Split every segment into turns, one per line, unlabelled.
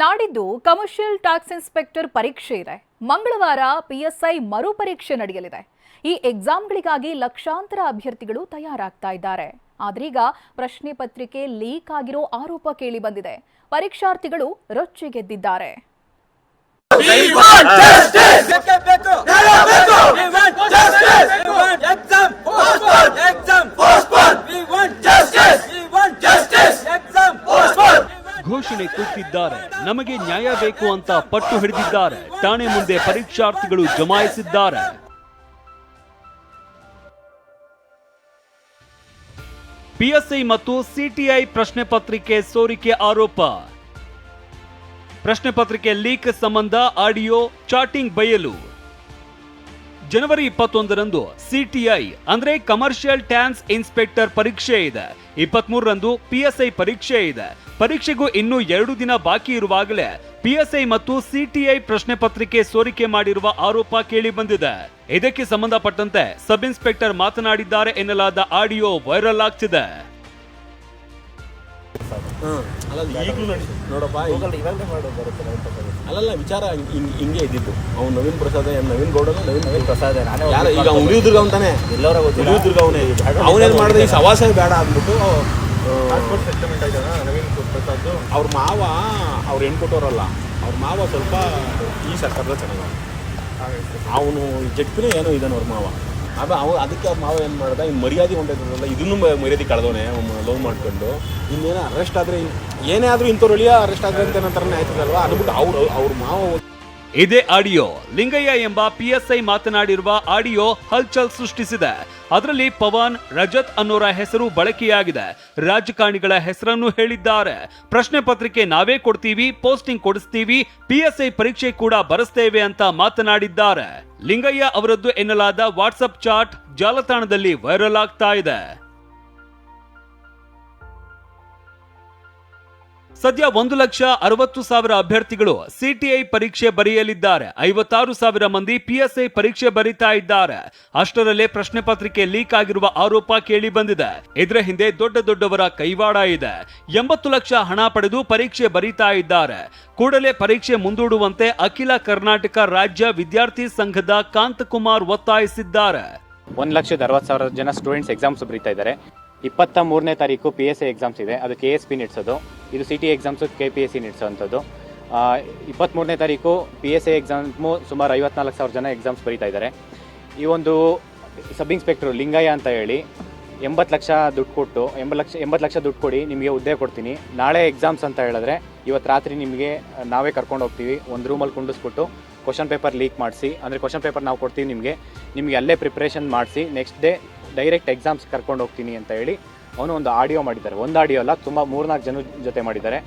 ನಾಡಿದ್ದು commercial tax inspector ಪರೀಕ್ಷೆ ಇದೆ. ಮಂಗಳವಾರ ಪಿಎಸ್ಐ ಮರು ಪರೀಕ್ಷೆ ನಡೆಯಲಿದೆ. ಈ ಎಕ್ಸಾಮ್ಗಳಿಗಾಗಿ ಲಕ್ಷಾಂತರ ಅಭ್ಯರ್ಥಿಗಳು ತಯಾರಾಗ್ತಾ ಇದ್ದಾರೆ. ಆದ್ರೀಗ ಪ್ರಶ್ನೆ ಪತ್ರಿಕೆ ಲೀಕ್ ಆಗಿರೋ ಆರೋಪ ಕೇಳಿ ಬಂದಿದೆ. ಪರೀಕ್ಷಾರ್ಥಿಗಳು ರೊಚ್ಚಿಗೆದ್ದಿದ್ದಾರೆ.
ಘೋಷಣೆ ಕೂಗಿದ್ದಾರೆ ನಮಗೆ ನ್ಯಾಯ ಬೇಕು ಅಂತ ಪಟ್ಟು ಹಿಡಿದಿದ್ದಾರೆ. ಠಾಣೆ ಮುಂದೆ ಪರೀಕ್ಷಾರ್ಥಿಗಳು ಜಮಾಯಿಸಿದ್ದಾರೆ. ಪಿಎಸ್ಐ ಮತ್ತು ಸಿಟಿಐ ಪ್ರಶ್ನೆ ಪತ್ರಿಕೆ ಸೋರಿಕೆ ಆರೋಪ. ಪ್ರಶ್ನೆ ಪತ್ರಿಕೆ ಲೀಕ್ ಸಂಬಂಧ ಆಡಿಯೋ ಚಾಟಿಂಗ್ ಬಯಲು. ಜನವರಿ ಇಪ್ಪತ್ತೊಂದರಂದು ಸಿಟಿಐ, ಅಂದ್ರೆ ಕಮರ್ಷಿಯಲ್ ಟ್ಯಾನ್ಸ್ ಇನ್ಸ್ಪೆಕ್ಟರ್ ಪರೀಕ್ಷೆ ಇದೆ. ಇಪ್ಪತ್ಮೂರರಂದು ಪಿಎಸ್ಐ ಪರೀಕ್ಷೆ ಇದೆ. ಪರೀಕ್ಷೆಗೂ ಇನ್ನೂ ಎರಡು ದಿನ ಬಾಕಿ ಇರುವಾಗಲೇ ಪಿಎಸ್ಐ ಮತ್ತು ಸಿಟಿಐ ಪ್ರಶ್ನೆ ಪತ್ರಿಕೆ ಸೋರಿಕೆ ಮಾಡಿರುವ ಆರೋಪ ಕೇಳಿ ಬಂದಿದೆ. ಇದಕ್ಕೆ ಸಂಬಂಧಪಟ್ಟಂತೆ ಸಬ್ ಇನ್ಸ್ಪೆಕ್ಟರ್ ಮಾತನಾಡಿದ್ದಾರೆ ಎನ್ನಲಾದ ಆಡಿಯೋ ವೈರಲ್ ಆಗ್ತಿದೆ.
ಅಲ್ಲಲ್ಲ ವಿಚಾರ ಹಿಂಗ್- ಇದ್ದಿದ್ದು. ಅವ್ನು ನವೀನ್ ಪ್ರಸಾದ್ ಏನ್ ನವೀನ್ ಗೌಡ ನವೀನ್
ನವೀನ್ ಪ್ರಸಾದ್
ಈಗ ಅವ್ನು ಉಳಿಯುದುರ್ಗ ಅಂತಾನೆ
ಎಲ್ಲರ
ಉಳಿಯುದುರ್ಗ ಅವನೇ ಅವನೇನ್ ಮಾಡಿದ್ರೆ ಈ ಸವಾಸ ಬೇಡ ಅಂದ್ಬಿಟ್ಟು ಅವ್ರ ಮಾವ ಅವ್ರು ಹೆಣ್ಣು ಕೊಟ್ಟವ್ರಲ್ಲ ಅವ್ರ ಮಾವ ಸ್ವಲ್ಪ ಈ ಸರ್ಕಾರದ ಚೆನ್ನಾಗ ಅವನು ಜಟ್ಪಿನೇ ಏನೋ ಇದ್ದಾನೆ ಅವ್ರ ಮಾವ. ಆಮೇಲೆ ಅವ ಅದಕ್ಕೆ ಅವ್ರ ಮಾವ ಏನು ಮಾಡ್ದ ಇನ್ನು ಮರ್ಯಾದೆ ಹೊಂಟಿದ್ರಲ್ಲ ಇದನ್ನು ಮರ್ಯಾದೆ ಕಳೆದವನೆ ಲೋನ್ ಮಾಡ್ಕೊಂಡು. ಇನ್ನೇನು ಅರೆಸ್ಟ್ ಆದರೆ ಏನೇ ಆದರೂ ಇಂಥವ್ರು ಅಳಿಯ ಅರೆಸ್ಟ್ ಆದರೆ ಅಂತ ನಂತರನೇ ಆಯ್ತದಲ್ವಾ? ಅಂದ್ಬಿಟ್ಟು ಅವ್ರು ಅವ್ರ ಮಾವ
ಇದೇ ಆಡಿಯೋ ಲಿಂಗಯ್ಯ ಎಂಬ ಪಿಎಸ್ಐ ಮಾತನಾಡಿರುವ ಆಡಿಯೋ ಹಲ್ಚಲ್ ಸೃಷ್ಟಿಸಿದೆ. ಅದರಲ್ಲಿ ಪವನ್, ರಜತ್ ಅನ್ನೋರ ಹೆಸರು ಬಳಕೆಯಾಗಿದೆ. ರಾಜಕಾರಣಿಗಳ ಹೆಸರನ್ನು ಹೇಳಿದ್ದಾರೆ. ಪ್ರಶ್ನೆ ಪತ್ರಿಕೆ ನಾವೇ ಕೊಡ್ತೀವಿ, ಪೋಸ್ಟಿಂಗ್ ಕೊಡಿಸ್ತೀವಿ, ಪಿಎಸ್ಐ ಪರೀಕ್ಷೆ ಕೂಡ ಬರೆಸ್ತೇವೆ ಅಂತ ಮಾತನಾಡಿದ್ದಾರೆ. ಲಿಂಗಯ್ಯ ಅವರದ್ದು ಎನ್ನಲಾದ ವಾಟ್ಸಪ್ ಚಾಟ್ ಜಾಲತಾಣದಲ್ಲಿ ವೈರಲ್ ಆಗ್ತಾ ಇದೆ. ಸದ್ಯ ಒಂದು ಲಕ್ಷ ಅರವತ್ತು ಸಾವಿರ ಅಭ್ಯರ್ಥಿಗಳು ಸಿಟಿಐ ಪರೀಕ್ಷೆ ಬರೆಯಲಿದ್ದಾರೆ. ಐವತ್ತಾರು ಸಾವಿರ ಮಂದಿ ಪಿಎಸ್ಐ ಪರೀಕ್ಷೆ ಬರೀತಾ ಇದ್ದಾರೆ. ಅಷ್ಟರಲ್ಲೇ ಪ್ರಶ್ನೆ ಪತ್ರಿಕೆ ಲೀಕ್ ಆಗಿರುವ ಆರೋಪ ಕೇಳಿ ಬಂದಿದೆ. ಇದರ ಹಿಂದೆ ದೊಡ್ಡ ದೊಡ್ಡವರ ಕೈವಾಡ ಇದೆ. ಎಂಬತ್ತು ಲಕ್ಷ ಹಣ ಪಡೆದು ಪರೀಕ್ಷೆ ಬರೀತಾ ಇದ್ದಾರೆ. ಕೂಡಲೇ ಪರೀಕ್ಷೆ ಮುಂದೂಡುವಂತೆ ಅಖಿಲ ಕರ್ನಾಟಕ ರಾಜ್ಯ ವಿದ್ಯಾರ್ಥಿ ಸಂಘದ ಕಾಂತಕುಮಾರ್ ಒತ್ತಾಯಿಸಿದ್ದಾರೆ.
ಒಂದು ಲಕ್ಷದ ಅರವತ್ತು ಸಾವಿರ ಜನ ಸ್ಟೂಡೆಂಟ್ಸ್ ಎಕ್ಸಾಮ್ಸ್ ಬರೀತಾ ಇದ್ದಾರೆ. ಇಪ್ಪತ್ತ ಮೂರನೇ ತಾರೀಕು ಪಿ ಎಸ್ ಸಿ ಎಕ್ಸಾಮ್ಸ್ ಇದೆ. ಅದು ಕೆ ಎಸ್ ಪಿ ನಡೆಸೋದು. ಇದು C T exams K P S C ನಡೆಸೋವಂಥದ್ದು ಇಪ್ಪತ್ತ್ಮೂರನೇ ತಾರೀಕು ಪಿ ಎಸ್ ಎ ಎಕ್ಸಾಮ್ಸು ಸುಮಾರು ಐವತ್ನಾಲ್ಕು ಸಾವಿರ ಜನ ಎಕ್ಸಾಮ್ಸ್ ಬರೀತಾ ಇದ್ದಾರೆ. ಈ ಒಂದು ಸಬ್ ಇನ್ಸ್ಪೆಕ್ಟ್ರು ಲಿಂಗಯ್ಯ ಅಂತ ಹೇಳಿ ಎಂಬತ್ತು ಲಕ್ಷ ದುಡ್ಡು ಕೊಟ್ಟು, ಎಂಬತ್ತು ಲಕ್ಷ ಎಂಬತ್ತು ಲಕ್ಷ ದುಡ್ಡು ಕೊಡಿ, ನಿಮಗೆ ಹುದ್ದೆ ಕೊಡ್ತೀನಿ. ನಾಳೆ ಎಕ್ಸಾಮ್ಸ್ ಅಂತ ಹೇಳಿದ್ರೆ ಇವತ್ತು ರಾತ್ರಿ ನಿಮಗೆ ನಾವೇ ಕರ್ಕೊಂಡು ಹೋಗ್ತೀವಿ. ಒಂದು ರೂಮಲ್ಲಿ ಕುಂಡಿಸ್ಬಿಟ್ಟು ಕ್ವಶನ್ ಪೇಪರ್ ಲೀಕ್ ಮಾಡಿಸಿ. ಅಂದರೆ ಕ್ವಶನ್ ಪೇಪರ್ ನಾವು ಕೊಡ್ತೀವಿ ನಿಮಗೆ. ನಿಮಗೆ ಅಲ್ಲೇ ಪ್ರಿಪ್ರೇಷನ್ ಮಾಡಿಸಿ. ನೆಕ್ಸ್ಟ್ ಡೇ ಡೈರೆಕ್ಟ್ ಎಕ್ಸಾಮ್ಸ್ ಕರ್ಕೊಂಡು ಹೋಗ್ತೀನಿ ಅಂತ ಹೇಳಿ ಅವನು ಒಂದು ಆಡಿಯೋ ಮಾಡಿದ್ದಾರೆ. ಒಂದು ಆಡಿಯೋ ಅಲ್ಲ, ತುಂಬ ಮೂರ್ನಾಲ್ಕು ಜನ ಜೊತೆ ಮಾಡಿದ್ದಾರೆ.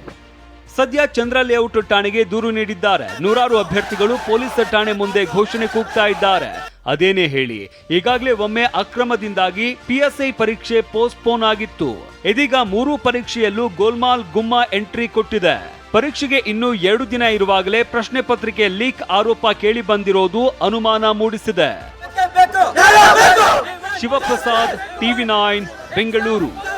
ಸದ್ಯ ಚಂದ್ರ ಲೇಔಟ್ ಠಾಣೆಗೆ ದೂರು ನೀಡಿದ್ದಾರೆ. ನೂರಾರು ಅಭ್ಯರ್ಥಿಗಳು ಪೊಲೀಸ್ ಠಾಣೆ ಮುಂದೆ ಘೋಷಣೆ ಕೂಗ್ತಾ ಇದ್ದಾರೆ. ಅದೇನೇ ಹೇಳಿ ಈಗಾಗಲೇ ಒಮ್ಮೆ ಅಕ್ರಮದಿಂದಾಗಿ ಪಿಎಸ್ಐ ಪರೀಕ್ಷೆ ಪೋಸ್ಟ್ಪೋನ್ ಆಗಿತ್ತು. ಇದೀಗ ಮೂರು ಪರೀಕ್ಷೆಯಲ್ಲೂ ಗೋಲ್ಮಾಲ್ ಗುಮ್ಮ ಎಂಟ್ರಿ ಕೊಟ್ಟಿದೆ. ಪರೀಕ್ಷೆಗೆ ಇನ್ನೂ ಎರಡು ದಿನ ಇರುವಾಗಲೇ ಪ್ರಶ್ನೆ ಪತ್ರಿಕೆ ಲೀಕ್ ಆರೋಪ ಕೇಳಿ ಬಂದಿರೋದು ಅನುಮಾನ ಮೂಡಿಸಿದೆ. Shivaprasad TV nine Bengaluru.